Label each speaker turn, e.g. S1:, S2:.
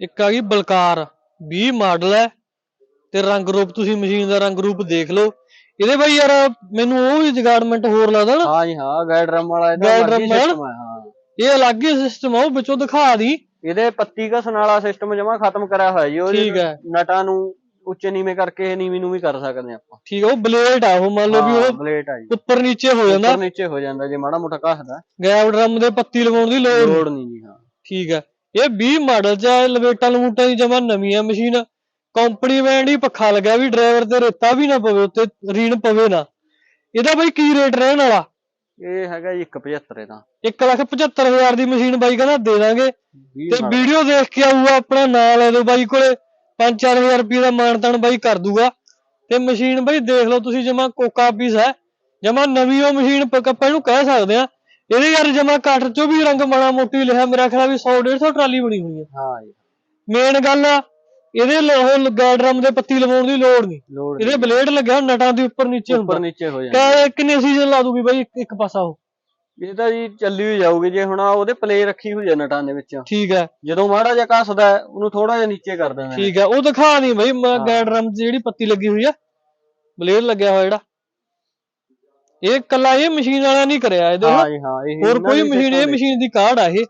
S1: ਇੱਕ ਆ ਗਈ ਬਲਕਾਰ 20 ਮਾਡਲ ਹੈ ਤੇ ਰੰਗ ਰੂਪ ਤੁਸੀਂ ਮਸ਼ੀਨ ਦਾ ਰੰਗ ਰੂਪ ਦੇਖ ਲਓ। ਇਹਦੇ ਬਾਈ ਯਾਰ ਮੈਨੂੰ ਉਹ ਵੀ ਜਗਾੜਮੈਂਟ ਹੋਰ ਲੱਗਦਾ ਨਾ।
S2: ਹਾਂ ਜੀ ਹਾਂ ਗਾਈਡ ਰਮ ਵਾਲਾ ਇਹਦਾ
S1: Guide
S2: ਅਲੱਗ ਹੀ
S1: ਇਹ ਅਲੱਗ ਹੀ ਸਿਸਟਮ ਆ ਉਹ ਵਿੱਚੋਂ ਦਿਖਾ ਦੀ।
S2: ਇਹਦੇ ਪੱਤੀ ਘਸਣ ਵਾਲਾ ਸਿਸਟਮ ਜਮਾ ਖਤਮ ਕਰਿਆ ਹੋਇਆ ਜੀ ਉਹਦੇ
S1: ਠੀਕ ਹੈ।
S2: ਨਟਾਂ ਨੂੰ ਉੱਚੇ ਨੀਵੇਂ ਕਰਕੇ ਨੀਵੀਂ ਨੂੰ ਵੀ ਕਰ ਸਕਦੇ ਆਪਾਂ।
S1: ਠੀਕ ਆ ਉਹ ਬਲੇਡ ਆ ਉਹ ਮੰਨ ਲਓ ਵੀ ਉਹ
S2: ਬਲੇਟ ਆ ਜੀ।
S1: ਉੱਪਰ ਨੀਚੇ ਹੋ ਜਾਂਦਾ।
S2: ਉੱਪਰ ਨੀਚੇ ਹੋ ਜਾਂਦਾ ਜੇ ਮਾੜਾ ਮੋਟਾ ਘਸਦਾ।
S1: ਗੈਪ ਡਰਮ ਦੇ ਪੱਤੀ ਲਵਾਉਣ ਦੀ ਲੋੜ ਨਹੀਂ
S2: ਲੋੜ ਨਹੀਂ ਜੀ ਹਾਂ।
S1: ਠੀਕ ਹੈ। ਇਹ 20 ਮਾਡਲ ਚ ਆ, ਲਵੇਟਾਂ ਲਵੂਟਾਂ ਦੀ ਜਮਾ ਨਵੀਂ ਆ। ਮਸ਼ੀਨ ਕੰਪਨੀ ਬੈਂਡ ਹੀ ਪੱਖਾ ਲੱਗਿਆ ਵੀ ਡਰਾਈਵਰ ਤੇ ਰੇਤਾ ਵੀ ਨਾ ਪਵੇ ਉੱਤੇ ਰੀਣ ਪਵੇ ਨਾ। ਇਹਦਾ ਬਾਈ ਕੀ ਰੇਟ ਰਹਿਣ ਵਾਲਾ?
S2: ਇਹ ਹੈਗਾ ਜੀ 175 ਦਾ
S1: 175000 ਦੀ ਮਸ਼ੀਨ ਬਾਈ ਕਹਿੰਦਾ ਦੇ ਦਾਂਗੇ।
S2: 20
S1: ਤੇ ਵੀਡੀਓ ਦੇਖ ਕੇ ਆਊਗਾ ਆਪਣਾ ਨਾਂ ਲੈ ਦਿਓ ਬਾਈ ਕੋਲੇ। 5-4000 ਰੁਪਏ ਦਾ ਮਾਨਤਾਨ ਬਾਈ ਕਰ ਦੂਗਾ। ਤੇ ਮਸ਼ੀਨ ਬਾਈ ਦੇਖ ਲਓ ਤੁਸੀਂ ਜਮਾ ਕੋਕਾ ਪੀਸ ਹੈ। ਜਮਾ ਨਵੀਂ ਉਹ ਮਸ਼ੀਨ ਆਪਾਂ ਇਹਨੂੰ ਕਹਿ ਸਕਦੇ ਆ। ਇਹਦੇ ਯਾਰ ਜਮਾ ਕੱਟ ਚੋਂ ਵੀ ਰੰਗ ਮਾੜਾ ਮੋਟੀ ਲਿਖਿਆ ਮੇਰਾ ਖਿਆਲ ਵੀ 100 150 ਟਰਾਲੀ ਬਣੀ ਹੋਈ ਹੈ
S2: ਹਾਂ ਜੀ।
S1: ਮੇਨ ਗੱਲ ਆ ਇਹਦੇ ਲ- ਉਹ ਲੱਗਾ ਡਰਮ ਦੇ ਪੱਤੀ ਲਵਾਉਣ ਦੀ ਲੋੜ ਨਹੀਂ। ਇਹਦੇ ਬਲੇਡ ਲੱਗਿਆ ਨਟਾਂ ਦੇ ਉੱਪਰ ਨੀਚੇ
S2: ਉੱਪਰ
S1: ਹੁੰਦਾ
S2: ਨੀਚੇ ਹੋ ਜਾਂਦਾ।
S1: ਕਹੇ ਕਿੰਨੇ ਸੀਜ਼ਨ ਲਾ ਦੂਗੀ ਬਾਈ ਇੱਕ- ਇੱਕ ਪਾਸਾ ਉਹ।
S2: ਇਹ ਤਾਂ ਜੀ ਚੱਲੀ ਹੋਈ ਜਾਊਗੀ ਜੇ ਹੁਣ ਉਹਦੇ ਪਲੇ ਰੱਖੀ ਹੋਈ ਹੈ ਨਟਾਂ ਦੇ ਵਿੱਚ।
S1: ਠੀਕ ਹੈ
S2: ਜਦੋਂ ਮਾੜਾ ਜਿਹਾ ਘਸਦਾ ਹੈ, ਉਹਨੂੰ ਥੋੜਾ ਜਿਹਾ ਨੀਚੇ ਕਰ ਦਿੰਦੇ
S1: ਠੀਕ ਹੈ ਉਹ ਦਿਖਾ ਨਹੀਂ ਬਾਈ ਮੈਂ
S2: ਹਾਂ।
S1: ਗੈਡ ਡਰਮ ਦੀ ਜਿਹੜੀ ਪੱਤੀ ਲੱਗੀ ਹੋਈ ਆ ਬਲੇਡ ਲੱਗਿਆ ਹੋਇਆ ਜਿਹੜਾ। ਇਹ ਕੱਲਾ ਇਹ ਮਸ਼ੀਨ ਵਾਲਾ ਨਹੀਂ ਕਰਿਆ ਇਹਦੇ
S2: ਹਾਂ ਜੀ ਹਾਂ ਇਹ
S1: ਹੋਰ ਕੋਈ ਮਸ਼ੀਨ ਇਹ ਮਸ਼ੀਨ ਦੀ ਕਾਢ ਆ ਇਹ।